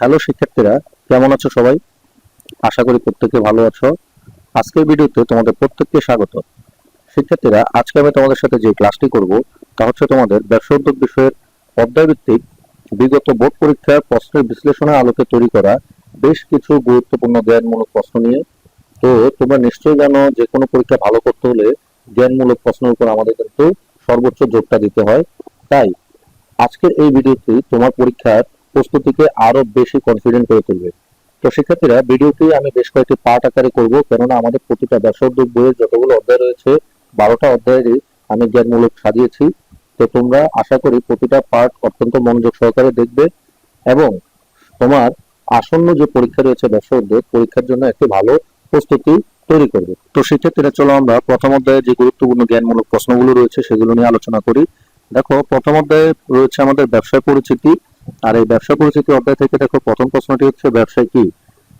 Hello শিক্ষার্থীরা, কেমন আছো সবাই? আশা করি প্রত্যেকে ভালো আছো। আজকের ভিডিওতে তোমাদের প্রত্যেককে স্বাগত। শিক্ষার্থীরা, আজকে আমি তোমাদের সাথে যে ক্লাসটি করব, তা হচ্ছে তোমাদের ব্যবসা উদ্যোগ বিষয়ের অধ্যায়ভিত্তিক বিগত বোর্ড পরীক্ষার প্রশ্নের বিশ্লেষণের আলোকে তৈরি করা বেশ কিছু গুরুত্বপূর্ণ জ্ঞানমূলক প্রশ্ন নিয়ে। তো তোমরা নিশ্চয়ই জানো যে কোনো পরীক্ষা ভালো করতে হলে জ্ঞানমূলক প্রশ্নের উপর আমাদের কিন্তু সর্বোচ্চ জোরটা দিতে হয়। তাই, আজকের এই ভিডিওটি তোমার পরীক্ষার প্রস্তুতিকে আরও বেশি কনফিডেন্ট করে তুলবে। তো শিক্ষার্থীরা, ভিডিওটি আমি বেশ কয়েকটি পার্ট আকারে করব, কেননা আমাদের প্রতিটা উদ্যোগ বইয়ের যতগুলো অধ্যায় রয়েছে, বারোটা অধ্যায়েরই আমি জ্ঞানমূলক সাজিয়েছি। তো তোমরা আশা করি প্রতিটা পার্ট অত্যন্ত মনোযোগ সহকারে দেখবে এবং তোমার আসন্ন যে পরীক্ষা রয়েছে ব্যবসা পরীক্ষার জন্য একটি ভালো প্রস্তুতি তৈরি করবে। তো শিক্ষার্থীরা, চলো আমরা প্রথম অধ্যায়ে যে গুরুত্বপূর্ণ জ্ঞানমূলক প্রশ্নগুলো রয়েছে সেগুলো নিয়ে আলোচনা করি। দেখো, প্রথম অধ্যায়ে রয়েছে আমাদের ব্যবসায় পরিচিতি। আর এই ব্যবসা পরিচিতি অধ্যায় থেকে দেখো, প্রথম প্রশ্নটি হচ্ছে, ব্যবসায় কি?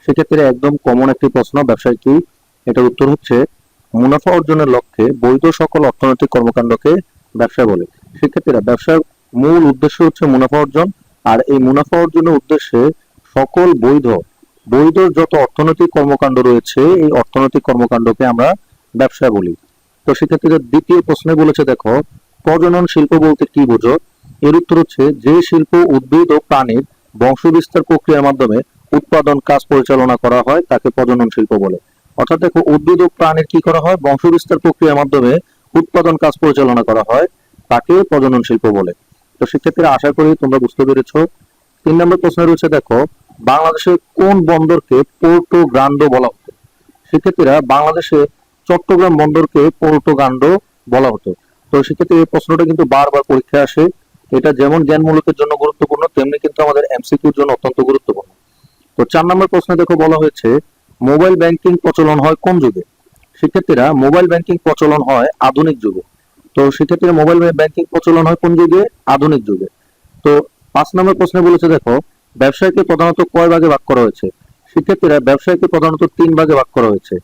সেক্ষেত্রে একদম কমন একটি প্রশ্ন, ব্যবসায় কি? এটার উত্তর হচ্ছে, মুনাফা অর্জনের লক্ষ্যে বৈধ সকল অর্থনৈতিক কর্মকাণ্ডকে ব্যবসা বলে। শিক্ষার্থীরা ব্যবসার মূল উদ্দেশ্য হচ্ছে মুনাফা অর্জন, আর এই মুনাফা অর্জনের উদ্দেশ্যে সকল বৈধ বৈধ যত অর্থনৈতিক কর্মকাণ্ড রয়েছে, এই অর্থনৈতিক কর্মকাণ্ডকে আমরা ব্যবসা বলি। তো শিক্ষার্থীরা দ্বিতীয় প্রশ্নে বলেছে, দেখো, প্রজনন শিল্প বলতে কি বোঝো? এর উত্তর হচ্ছে যে শিল্প, উদ্ভিদ ও প্রাণীর বংশবিস্তার প্রক্রিয়ার মাধ্যমে উৎপাদন, কাজ পরিচালনা করা হয় তাকে প্রজনন শিল্প বলে। অর্থাৎ দেখো, উদ্ভিদ ও প্রাণীর কি করা হয়? বংশবিস্তার প্রক্রিয়ার মাধ্যমে উৎপাদন, কাজ পরিচালনা করা হয় তাকে প্রজনন শিল্প বলে। তো শিক্ষার্থীরা আশা করি তোমরা বুঝতে পেরেছ। তিন নম্বর প্রশ্ন রয়েছে, দেখো, বাংলাদেশের কোন বন্দরকে পোর্টো গ্রান্ডো বলা হতো? শিক্ষার্থীরা বাংলাদেশের চট্টগ্রাম বন্দরকে পোর্টো গ্রান্ডো বলা হতো। তো সেক্ষেত্রে এই প্রশ্নটা কিন্তু বারবার পরীক্ষায় আসে। এটা যেমন জ্ঞানমূলকের জন্য গুরুত্বপূর্ণ, তেমনি কিন্তু আমাদের এমসিকিউর জন্য অত্যন্ত গুরুত্বপূর্ণ। তো চার নম্বর প্রশ্নে দেখো বলা হয়েছে, মোবাইল ব্যাংকিং প্রচলন হয় কোন যুগে? শিক্ষার্থীরা মোবাইল ব্যাংকিং প্রচলন হয় আধুনিক যুগে। তো শিক্ষার্থীরা মোবাইল ব্যাংকিং প্রচলন হয় কোন যুগে? আধুনিক যুগে। তো পাঁচ নম্বর প্রশ্নে বলেছে দেখো, ব্যবসায়কে প্রধানত কয় ভাগে ভাগ করা হয়েছে? শিক্ষার্থীরা ব্যবসায়কে প্রধানত তিন ভাগে ভাগ করা হয়েছে।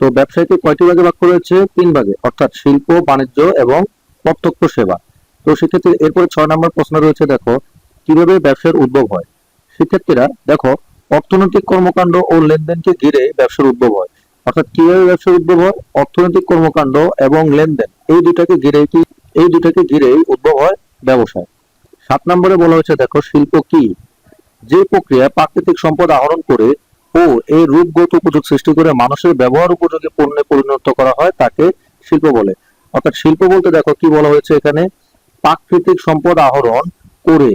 তো ব্যবসায়কে কয়টি ভাগে ভাগ করা হয়েছে? তিন ভাগে, অর্থাৎ শিল্প, বাণিজ্য এবং প্রত্যক্ষ সেবা। তো সেক্ষেত্রে এরপরে ছয় নম্বর প্রশ্ন রয়েছে, দেখো, কীভাবে ব্যবসার উদ্ভব হয়? শিক্ষার্থীরা দেখো, অর্থনৈতিক কর্মকাণ্ড ও লেনদেনকে ঘিরে ব্যবসার উদ্ভব হয়। অর্থাৎ কীভাবে ব্যবসার উদ্ভব হয়? অর্থনৈতিক কর্মকাণ্ড এবং লেনদেন, এই দুটাকে ঘিরেই কি, এই দুটাকে ঘিরেই উদ্ভব হয় ব্যবসায়। সাত নম্বরে বলা হয়েছে, দেখো, শিল্প কি? যে প্রক্রিয়া প্রাকৃতিক সম্পদ আহরণ করে ও এই রূপগত উপযোগ সৃষ্টি করে মানুষের ব্যবহার উপযোগী পণ্যে পরিণত করা হয়, তাকে শিল্প বলে। অর্থাৎ শিল্প বলতে দেখো, কি বলা হয়েছে এখানে? প্রাকৃতিক সম্পদ আহরণ করে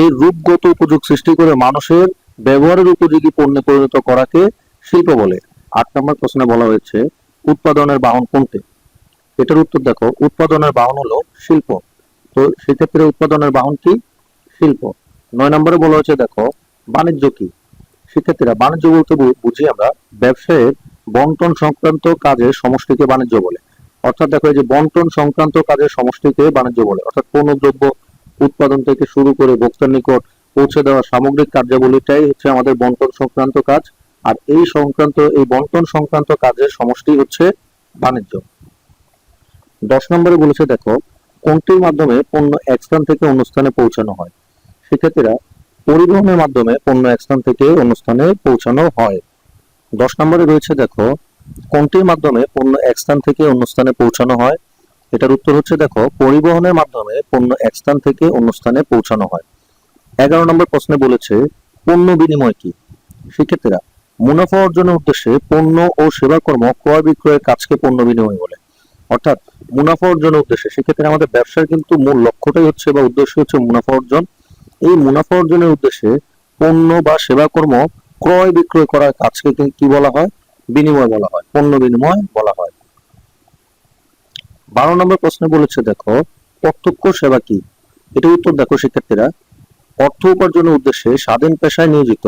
এই রূপগত উপযোগ সৃষ্টি করে মানুষের ব্যবহারের উপযোগী পণ্যে পরিণত করাকে শিল্প বলে। আট নম্বর প্রশ্নে বলা হয়েছে, উৎপাদনের বাহন কোনটি? এটার উত্তর দেখো, উৎপাদনের বাহন হলো শিল্প। তো সেক্ষেত্রে উৎপাদনের বাহন কি? শিল্প। নয় নম্বরে বলা হয়েছে দেখো, বাণিজ্য কি? শিক্ষার্থীরা বাণিজ্য বলতে বুঝি আমরা, ব্যবসায়ের বন্টন সংক্রান্ত কাজের সমষ্টিকে বাণিজ্য বলে। অর্থাৎ দেখো যে বন্টন সংক্রান্ত কাজের সমষ্টিকে বাণিজ্য বলে, অর্থাৎ পণ্য দ্রব্য উৎপাদন থেকে শুরু করে ভোক্তার নিকট পৌঁছে দেওয়া সামগ্রিক কার্যাবলীটাই হচ্ছে আমাদের বন্টন সংক্রান্ত কাজ। আর এই সংক্রান্ত, এই বন্টন সংক্রান্ত কাজের সমষ্টি হচ্ছে বাণিজ্য। দশ নম্বরে বলেছে দেখো, কোনটির মাধ্যমে পণ্য এক স্থান থেকে অন্য স্থানে পৌঁছানো হয়? শিক্ষার্থীরা পরিবহনের মাধ্যমে পণ্য এক স্থান থেকে অন্য স্থানে পৌঁছানো হয়। দশ নম্বরে রয়েছে দেখো কোনটির মাধ্যমে পণ্য এক স্থান থেকে অন্য স্থানে পৌঁছানো হয়? এটার উত্তর হচ্ছে, দেখো, পরিবহনের মাধ্যমে পণ্য এক স্থান থেকে অন্য স্থানে পৌঁছানো হয়। এগারো নম্বর প্রশ্নে বলেছে, পণ্য বিনিময় কি? শিক্ষার্থীরা, মুনাফা অর্জনের উদ্দেশ্যে পণ্য ও সেবা কর্ম ক্রয় বিক্রয়ের কাজকে পণ্য বিনিময় বলে। অর্থাৎ, মুনাফা অর্জনের উদ্দেশ্যে সেক্ষেত্রে আমাদের ব্যবসার কিন্তু মূল লক্ষ্যটাই হচ্ছে বা উদ্দেশ্য হচ্ছে মুনাফা অর্জন। এই মুনাফা অর্জনের উদ্দেশ্যে পণ্য বা সেবা কর্ম ক্রয় বিক্রয় করার কাজকে কি- বলা হয়? বিনিময় বলা হয়, পণ্য বিনিময় বলা হয়। বারো নম্বর প্রশ্নে বলেছে, দেখো, প্রত্যক্ষ সেবা কি? এটা উত্তর দেখো শিক্ষার্থীরা। অর্থ উপার্জনের উদ্দেশ্যে স্বাধীন পেশায় নিয়োজিত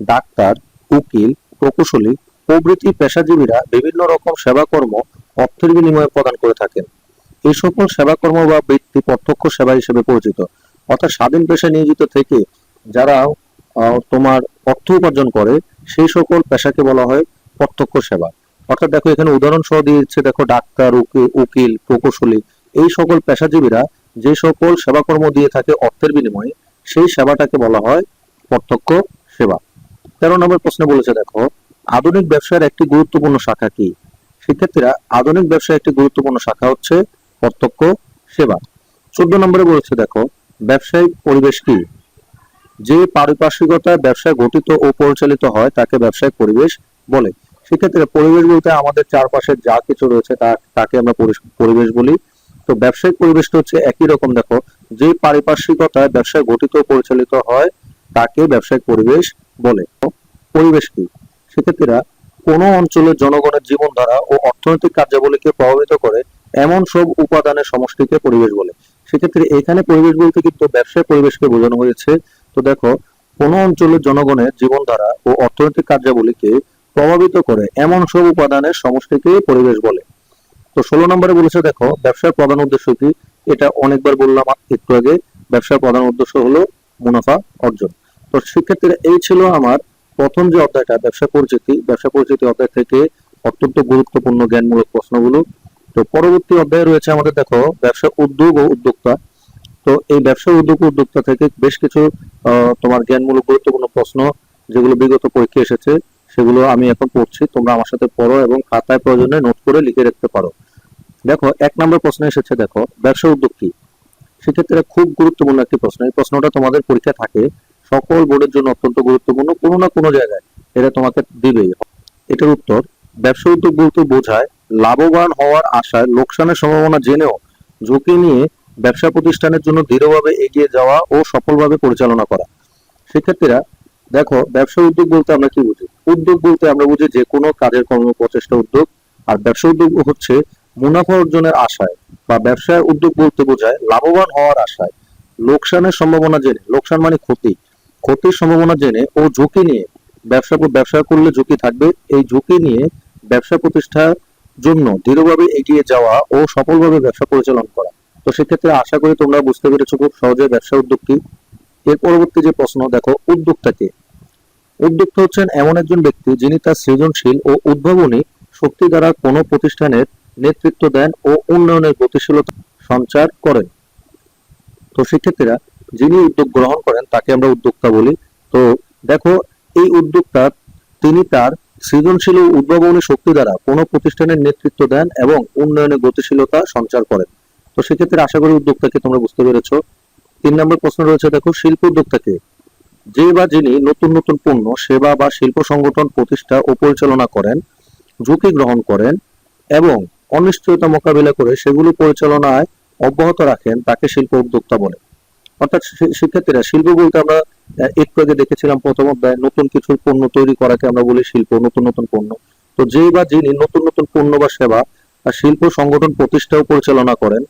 ডাক্তার, উকিল, প্রকৌশলী, প্রভৃতি পেশাজীবীরা বিভিন্ন রকম সেবাকর্ম অর্থের বিনিময়ে প্রদান করে থাকেন। এই সকল সেবাকর্ম বা বৃত্তি প্রত্যক্ষ সেবা হিসেবে পরিচিত। অর্থাৎ স্বাধীন পেশায় নিয়োজিত থেকে যারা তোমার অর্থ উপার্জন করে, সেই সকল পেশাকে বলা হয় প্রত্যক্ষ সেবা। অর্থাৎ দেখো, এখানে উদাহরণ সহ দিয়েছে দেখো, ডাক্তার, উকিল প্রকৌশলী, এই সকল পেশাজীবীরা যে সকল সেবাকর্ম দিয়ে থাকে অর্থের বিনিময়ে, সেই সেবাটাকে বলা হয় প্রত্যক্ষ সেবা। তেরো নম্বর প্রশ্নে বলেছে, দেখো, আধুনিক ব্যবসার একটি গুরুত্বপূর্ণ শাখা কি? শিক্ষার্থীরা আধুনিক ব্যবসার একটি গুরুত্বপূর্ণ শাখা হচ্ছে প্রত্যক্ষ সেবা। চোদ্দ নম্বরে বলেছে, দেখো, ব্যবসায়িক পরিবেশ কি? যে পারিপার্শ্বিকতায় ব্যবসায় গঠিত ও পরিচালিত হয়, তাকে ব্যবসায়িক পরিবেশ বলে। সেক্ষেত্রে পরিবেশ বলতে আমাদের চারপাশে যা কিছু রয়েছে তা, তাকে আমরা পরিবেশ বলি। তো ব্যবসায়িক পরিবেশটা হচ্ছে একই রকম, দেখো যে পারিপার্শ্বিকতায় ব্যবসা গঠিত পরিচালিত হয়, তাকে ব্যবসায়িক পরিবেশ বলে। পরিবেশ কি? শিক্ষার্থীরা কোন অঞ্চলের জনগণের জীবনধারা ও অর্থনৈতিক কার্যাবলীকে প্রভাবিত করে এমন সব উপাদানের সমষ্টিকে পরিবেশ বলে। সেক্ষেত্রে এখানে পরিবেশ বলতে কিন্তু ব্যবসায় পরিবেশকে বোঝানো হয়েছে। তো দেখো, কোন অঞ্চলের জনগণের জীবনধারা ও অর্থনৈতিক কার্যাবলীকে প্রভাবিত করে এমন সব উপাদানের সমষ্টিকে পরিবেশ বলে। তো ষোলো নম্বরে বলেছে, দেখো, ব্যবসার প্রধান উদ্দেশ্য কি? এটা অনেকবার বললাম একটু আগে, ব্যবসার প্রধান উদ্দেশ্য হলো মুনাফা অর্জন। তো শিক্ষার্থীরা এই ছিল আমার প্রথম যে অধ্যায়টা, ব্যবসা পরিচিতি। ব্যবসা পরিচিতি অধ্যায় থেকে অত্যন্ত গুরুত্বপূর্ণ, জ্ঞানমূলক প্রশ্নগুলো। তো পরবর্তী অধ্যায়ে রয়েছে আমাদের, দেখো ব্যবসা উদ্যোগ ও উদ্যোক্তা। তো এই ব্যবসা উদ্যোগ উদ্যোক্তা থেকে বেশ কিছু তোমার জ্ঞানমূলক গুরুত্বপূর্ণ প্রশ্ন, যেগুলো বিগত পরীক্ষা এসেছে সেগুলো আমি এখন পড়ছি। তোমরা আমার সাথে পড়ো এবং খাতায় প্রয়োজনে নোট করে লিখে রাখতে পারো। দেখো, এক নম্বর প্রশ্ন এসেছে, দেখো, ব্যবসা উদ্যোগ কি? সেক্ষেত্রে খুব গুরুত্বপূর্ণ একটি প্রশ্ন। এই প্রশ্নটা তোমাদের পরীক্ষা থাকে। সকল বোর্ডের জন্য অত্যন্ত গুরুত্বপূর্ণ, কোনো না কোনো জায়গায়। এটা তোমাকে দিবেই। এটার উত্তর, ব্যবসা উদ্যোগ বলতে বোঝায় লাভবান হওয়ার আশায় লোকসানের সম্ভাবনা জেনেও ঝুঁকি নিয়ে ব্যবসা প্রতিষ্ঠানের জন্য দৃঢ়ভাবে এগিয়ে যাওয়া ও সফলভাবে পরিচালনা করা। শিক্ষার্থীরা দেখো, ব্যবসা উদ্যোগ বলতে আমরা কি বুঝি? উদ্যোগ বলতে আমরা বুঝি যে কোনো কাজের কর্ম, প্রচেষ্টা, উদ্যোগ। আর ব্যবসা উদ্যোগ হচ্ছে মুনাফা অর্জনের আশায় বা ব্যবসায় উদ্যোগ বলতে বোঝায় লাভবান হওয়ার আশায়। লোকসানের সম্ভাবনা জেনে, লোকসান মানে ক্ষতি। ক্ষতির সম্ভাবনা জেনে ও ঝুঁকি নিয়ে, ব্যবসা ব্যবসা করলে ঝুঁকি থাকবে। এই ঝুঁকি নিয়ে ব্যবসা প্রতিষ্ঠার জন্য দৃঢ়ভাবে এগিয়ে যাওয়া ও সফলভাবে ব্যবসা পরিচালনা করা। তো সেক্ষেত্রে আশা করি তোমরা বুঝতে পেরেছ খুব সহজে ব্যবসা উদ্যোগ কি। এর পরবর্তী যে প্রশ্ন, দেখো, উদ্যোক্তা কে? উদ্যোক্তা হচ্ছেন এমন একজন ব্যক্তি যিনি তার সৃজনশীল ও উদ্ভাবনী শক্তি দ্বারা কোনো প্রতিষ্ঠানের নেতৃত্ব দেন ও উন্নয়নের গতিশীলতা সঞ্চার করেন। তো শিক্ষার্থীরা যিনি উদ্যোগ গ্রহণ করেন, তাকে আমরা উদ্যোক্তা বলি। তো দেখো, এই উদ্যোক্তা, তিনি তার সৃজনশীল ও উদ্ভাবনী শক্তি দ্বারা কোনো প্রতিষ্ঠানের নেতৃত্ব দেন এবং উন্নয়নের গতিশীলতা সঞ্চার করেন। তো সেক্ষেত্রে আশা করি উদ্যোক্তাকে তোমরা বুঝতে পেরেছ। তিন নম্বর প্রশ্ন রয়েছে, দেখো, শিল্প উদ্যোক্তাকে যে বা যিনি নতুন নতুন পণ্য, সেবা বা শিল্প সংগঠন, প্রতিষ্ঠা ও পরিচালনা করেন, ঝুঁকি গ্রহণ করেন এবং অনিশ্চয়তা মোকাবিলা করে সেগুলো পরিচালনায় অব্যাহত রাখেন, তাকে শিল্প উদ্যোক্তা বলে। অর্থাৎ শিক্ষার্থীরা শিল্প বলতে আমরা একটু আগে দেখেছিলাম প্রথম অধ্যায় নতুন কিছু পণ্য তৈরি করাকে আমরা বলি শিল্প, নতুন নতুন পণ্য। তো যে বা যিনি নতুন নতুন পণ্য বা সেবা শিল্প সংগঠন, প্রতিষ্ঠা ও পরিচালনা করেন,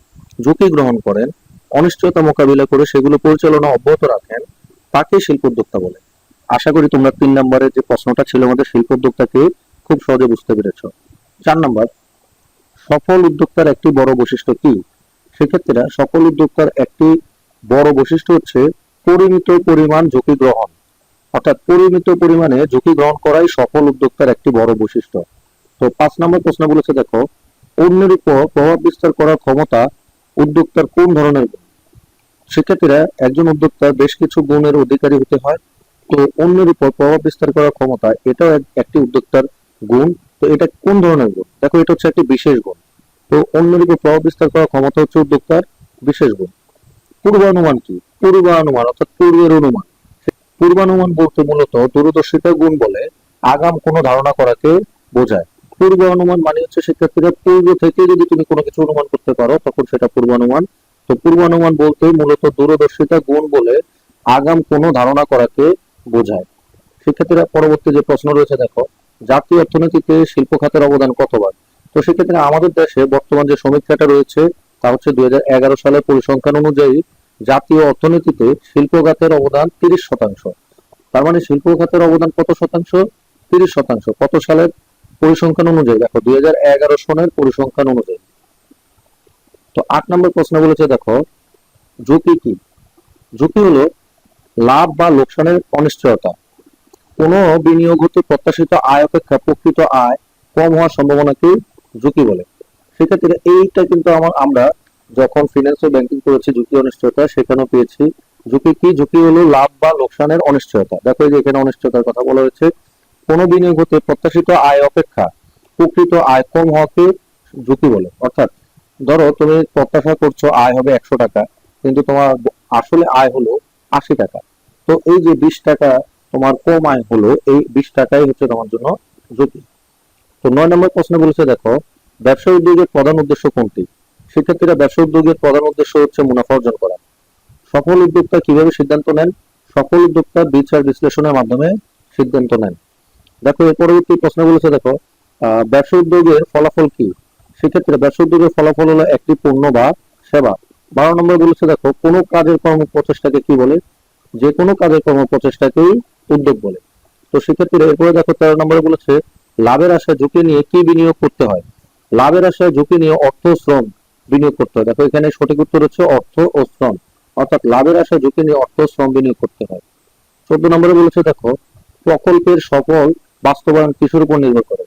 ঝুঁকি গ্রহণ করেন অনিশ্চয়তা মোকাবিলা করে সেগুলো পরিচালনা অব্যাহত রাখেন তাকে শিল্প উদ্যোক্তা বলে। আশা করি তোমরা তিন নম্বরের যে প্রশ্নটা ছিল আমাদের শিল্প উদ্যোক্তাকে খুব সহজে বুঝতে পেরেছ। চার নম্বর, সফল উদ্যোক্তার একটি বড় বৈশিষ্ট্য কি? সেক্ষেত্রে সফল উদ্যোক্তার একটি বড় বৈশিষ্ট্য হচ্ছে পরিমিত পরিমাণ ঝুঁকি গ্রহণ। অর্থাৎ পরিমিত পরিমাণে ঝুঁকি গ্রহণ করাই সফল উদ্যোক্তার একটি বড় বৈশিষ্ট্য। তো পাঁচ নম্বর প্রশ্ন বলেছে, দেখো, অন্যের উপর প্রভাব বিস্তার করার ক্ষমতা উদ্যোক্তার কোন ধরনের গুণ? শিক্ষার্থীরা একজন উদ্যোক্তা বেশ কিছু গুণের অধিকারী হতে হয়, তো অন্যের উপর প্রভাব বিস্তার করার ক্ষমতা, এটাও একটি উদ্যোক্তার গুণ। তো এটা কোন ধরনের গুণ? দেখো, এটা হচ্ছে একটি বিশেষ গুণ। তো অন্যের উপর প্রভাব বিস্তার করার ক্ষমতা হচ্ছে উদ্যোক্তার বিশেষ গুণ। পূর্বানুমান কি? পূর্বানুমান, অর্থাৎ পূর্বের অনুমান। পূর্বানুমান বলতে মূলত দূরদর্শিতা গুণ বলে আগাম কোনো ধারণা করাকে বোঝায়। পূর্বানুমান মানে হচ্ছে শিক্ষার্থীরা পূর্ব থেকে যদি তুমি কোনো কিছু অনুমান করতে পারো, তখন সেটা পূর্বানুমান তো পূর্বানুমান বলতে মূলত দূরদর্শিতা গুণ বলে আগাম কোনো ধারণা করাকে বোঝায়। শিক্ষার্থীরা পরবর্তী যে প্রশ্ন রয়েছে, দেখো জাতীয় অর্থনীতিতে শিল্প খাতের অবদান কতবার? তো সেক্ষেত্রে আমাদের দেশে বর্তমান যে সমীক্ষাটা রয়েছে, তা হচ্ছে দুই হাজার এগারো সালের পরিসংখ্যান অনুযায়ী জাতীয় অর্থনীতিতে শিল্প খাতের অবদান তিরিশ শতাংশ। তার মানে শিল্প খাতের অবদান কত শতাংশ? তিরিশ শতাংশ। কত সালের? পরিসংখ্যান অনুযায়ী, দেখো, দুই সনের পরিসংখ্যান অনুযায়ী। তো আট নম্বর প্রশ্ন বলেছে, দেখো, ঝুঁকি কি? ঝুঁকি হলো লাভ বা লোকসানের অনিশ্চয়তা। কোনো বিনিয়োগ হতে প্রত্যাশিত আয় অপেক্ষা প্রকৃত আয় কম হওয়ার সম্ভাবনাকে ঝুঁকি বলে। সেক্ষেত্রে এইটা কিন্তু আমার, আমরা যখন ফিনান্স ব্যাংকিং করেছি, ঝুঁকি অনিশ্চয়তা, সেখানেও পেয়েছি। ঝুঁকি কি? ঝুঁকি হলো লাভ বা লোকসানের অনিশ্চয়তা। দেখো এই যে এখানে অনিশ্চয়তার কথা বলা হয়েছে। কোনো বিনিয়োগ হতে প্রত্যাশিত আয় অপেক্ষা, প্রকৃত আয় কম হওয়াকে ঝুঁকি বলে। অর্থাৎ, ধরো তুমি প্রত্যাশা করছ আয় হবে একশো টাকা, কিন্তু তোমার আসলে আয় হলো আশি টাকা। তো এই যে বিশ টাকা তোমার কম আয় হলো, এই বিশ টাকাই হচ্ছে তোমার জন্য ঝুঁকি। তো নয় নম্বর প্রশ্ন বলেছে, দেখো, ব্যবসা উদ্যোগের প্রধান উদ্দেশ্য কোনটি? শিক্ষার্থীরা ব্যবসা উদ্যোগের প্রধান উদ্দেশ্য হচ্ছে মুনাফা অর্জন করা। সফল উদ্যোক্তা কীভাবে সিদ্ধান্ত নেন? সফল উদ্যোক্তা বিচার বিশ্লেষণের মাধ্যমে সিদ্ধান্ত নেন। দেখো এর পরবর্তী প্রশ্ন বলেছে দেখো ব্যবসা উদ্যোগের ফলাফল কি? শিক্ষার্থীরা ব্যবসা উদ্যোগের ফলাফল হলো একটি পণ্য বা সেবা। বারো নম্বর বলেছে, দেখো, কোনো কাজের কর্ম প্রচেষ্টাকে কি বলে? যে কোনো কাজের কর্ম প্রচেষ্টাকেই উদ্যোগ বলে। তো শিক্ষার্থীরা এরপরে দেখো, তেরো নম্বরে বলেছে, লাভের আশায় ঝুঁকি নিয়ে কি বিনিয়োগ করতে হয়? লাভের আশায় ঝুঁকি নিয়ে অর্থ শ্রম বিনিয়োগ করতে হয়। দেখো, এখানে সঠিক উত্তর হচ্ছে অর্থ ও শ্রম। অর্থাৎ লাভের আশায় ঝুঁকি নিয়ে অর্থ শ্রম বিনিয়োগ করতে হয়। চোদ্দ নম্বরে বলেছে, দেখো, প্রকল্পের সফল বাস্তবায়ন কিসের উপর নির্ভর করে।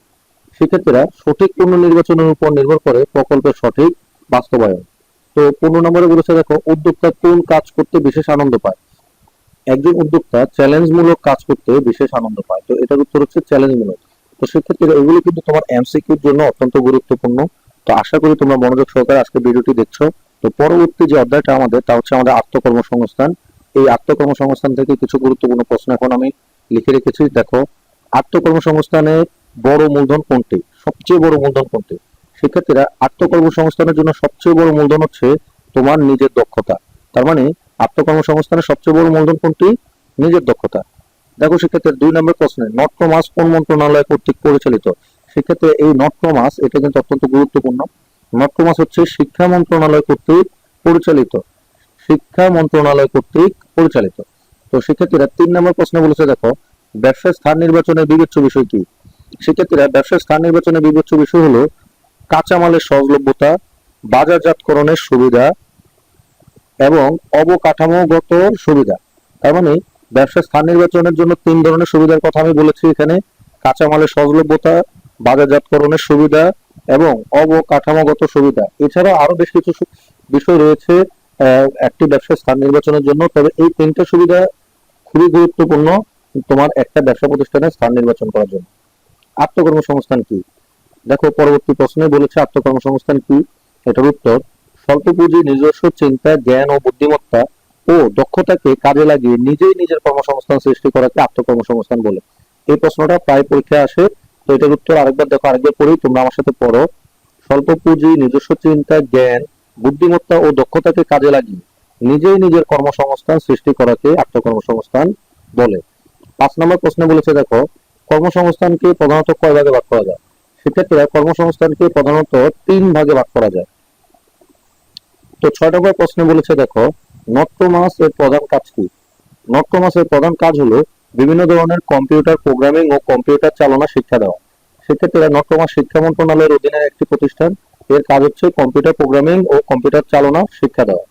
শিক্ষার্থীরা সঠিক পণ্য নির্বাচনের উপর নির্ভর করে প্রকল্পের সঠিক বাস্তবায়ন। তো পনেরো নম্বরে বলেছে, দেখো, উদ্যোক্তা কোন কাজ করতে বিশেষ আনন্দ পায়? একজন উদ্যোক্তা চ্যালেঞ্জমূলক কাজ করতে বিশেষ আনন্দ পায়। তো এটার উত্তর হচ্ছে চ্যালেঞ্জমূলক। তো সেক্ষেত্রে এগুলো কিন্তু তোমার এমসিকিউর জন্য অত্যন্ত গুরুত্বপূর্ণ। তো আশা করি তোমরা মনোযোগ সহকারে আজকে ভিডিওটি দেখছ। তো পরবর্তী যে অধ্যায়টা আমাদের, তা হচ্ছে আমাদের আত্মকর্মসংস্থান। এই আত্মকর্মসংস্থান থেকে কিছু গুরুত্বপূর্ণ প্রশ্ন এখন আমি লিখে রেখেছি। দেখো আত্মকর্মসংস্থানে বড় মূলধন কোনটি? সবচেয়ে বড় মূলধন কোনটি? শিক্ষার্থীরা আত্মকর্মসংস্থানের জন্য সবচেয়ে বড় মূলধন হচ্ছে তোমার নিজের দক্ষতা। তার মানে আত্মকর্মসংস্থানের সবচেয়ে বড় মূলধন কোনটি? নিজের দক্ষতা। দেখো শিক্ষার্থীর দুই নম্বর প্রশ্নে নটক্রমাস কোন মন্ত্রণালয় কর্তৃক পরিচালিত? সেক্ষেত্রে এই নটক্রমাস এটা কিন্তু অত্যন্ত গুরুত্বপূর্ণ নটক্রমাস হচ্ছে শিক্ষা মন্ত্রণালয় কর্তৃক পরিচালিত। শিক্ষা মন্ত্রণালয় কর্তৃক পরিচালিত। তো শিক্ষার্থীরা তিন নম্বর প্রশ্ন বলেছে, দেখো ব্যবসার স্থান নির্বাচনের বিবেচ্য বিষয় কি? শিক্ষার্থীরা ব্যবসার স্থান নির্বাচনের বিবেচ্য বিষয় হলো কাঁচামালের সহজলভ্যতা, বাজারজাতকরণের সুবিধা এবং অবকাঠামোগত সুবিধা। তার মানে ব্যবসার স্থান নির্বাচনের জন্য তিন ধরনের সুবিধার কথা আমি বলেছি এখানে। কাঁচামালের সহজলভ্যতা, বাজারজাতকরণের সুবিধা এবং অবকাঠামোগত সুবিধা। এছাড়া আরও বেশ কিছু বিষয় রয়েছে একটি ব্যবসার স্থান নির্বাচনের জন্য। তবে এই তিনটা সুবিধা খুবই গুরুত্বপূর্ণ। তোমার একটা ব্যবসা প্রতিষ্ঠানের স্থান নির্বাচন করার জন্য। আত্মকর্মসংস্থান কি? দেখো, পরবর্তী প্রশ্নে বলেছে আত্মকর্মসংস্থান কি? এটার উত্তর স্বল্প পুঁজি নিজস্ব চিন্তা, জ্ঞান ও বুদ্ধিমত্তা ও দক্ষতাকে কাজে লাগিয়ে নিজেই নিজের কর্মসংস্থান সৃষ্টি করাকে আত্মকর্মসংস্থান বলে। এই প্রশ্নটা প্রায় পরীক্ষায় আসে, তো এটার উত্তর আরেকবার দেখো, আরেকবার পড়ি, তোমরা আমার সাথে পড়ো। স্বল্প পুঁজি নিজস্ব চিন্তা, জ্ঞান, বুদ্ধিমত্তা ও দক্ষতাকে কাজে লাগিয়ে নিজেই নিজের কর্মসংস্থান সৃষ্টি করাকে আত্মকর্মসংস্থান বলে। পাঁচ নম্বর প্রশ্নে বলেছে, দেখো, কর্মসংস্থানকে প্রধানত কয় ভাগে ভাগ করা যায়? সেক্ষেত্রে কর্মসংস্থানকে প্রধানত তিন ভাগে ভাগ করা যায়। তো ছয় নম্বর প্রশ্নে বলেছে, দেখো নট্টমাস এর প্রধান কাজ কি? নট্টমাসের প্রধান কাজ হলো বিভিন্ন ধরনের কম্পিউটার প্রোগ্রামিং ও কম্পিউটার চালনা শিক্ষা দেওয়া। সেক্ষেত্রে নট্টমাস শিক্ষা মন্ত্রণালয়ের অধীনে একটি প্রতিষ্ঠান। এর কাজ হচ্ছে কম্পিউটার প্রোগ্রামিং ও কম্পিউটার চালনা শিক্ষা দেওয়া।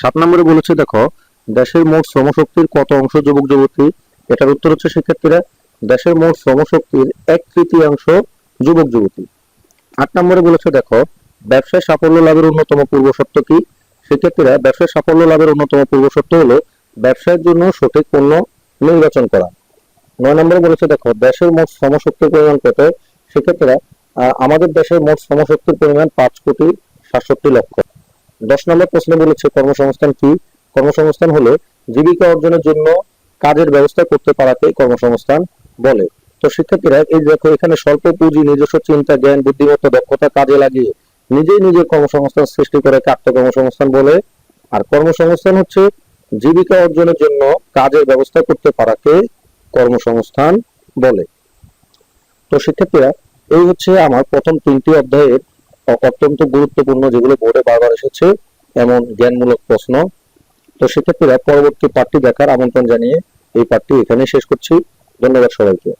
সাত নম্বরে বলেছে, দেখো, দেশের মোট শ্রমশক্তির কত অংশ যুবক যুবতী এটার উত্তর হচ্ছে শিক্ষার্থীরা, দেশের মোট শ্রমশক্তির এক তৃতীয়াংশ যুবক যুবতী। আট নম্বরে বলেছে, দেখো, ব্যবসায় সাফল্য লাভের অন্যতম পূর্বশর্ত কি? সেক্ষেত্রে ব্যবসায় সাফল্য লাভের অন্যতম পূর্ব পূর্বশর্ত হলো ব্যবসায়ের জন্য সঠিক পণ্য নির্বাচন করা। নয় নম্বরে বলেছে, দেখো, দেশের মোট শ্রমশক্তির পরিমাণ কত? সেক্ষেত্রে আমাদের দেশের মোট শ্রমশক্তির পরিমাণ পাঁচ কোটি সাতষট্টি লক্ষ। দশ নম্বর প্রশ্নে বলেছে, কর্মসংস্থান কি? কর্মসংস্থান হলো জীবিকা অর্জনের জন্য কাজের ব্যবস্থা করতে পারাকে কর্মসংস্থান বলে। তো শিক্ষার্থীরা, এই দেখো, এখানে স্বল্প পুঁজি, নিজস্ব চিন্তা, জ্ঞান, বুদ্ধিমত্তা, দক্ষতা কাজে লাগিয়ে নিজেই নিজের কর্মসংস্থান সৃষ্টি করে আত্মকর্মসংস্থান বলে। আর কর্মসংস্থান হচ্ছে জীবিকা অর্জনের জন্য কাজের ব্যবস্থা করতে পারাকে কর্মসংস্থান বলে। তো শিক্ষার্থীরা, এই হচ্ছে আমার প্রথম তিনটি অধ্যায়ের অত্যন্ত গুরুত্বপূর্ণ যেগুলো বোর্ডে বারবার এসেছে, এমন জ্ঞানমূলক প্রশ্ন। তো শিক্ষার্থীরা, পরবর্তী পাঠটি দেখার আমন্ত্রণ জানিয়ে এই পাঠটি এখানে শেষ করছি। ধন্যবাদ সবাইকে।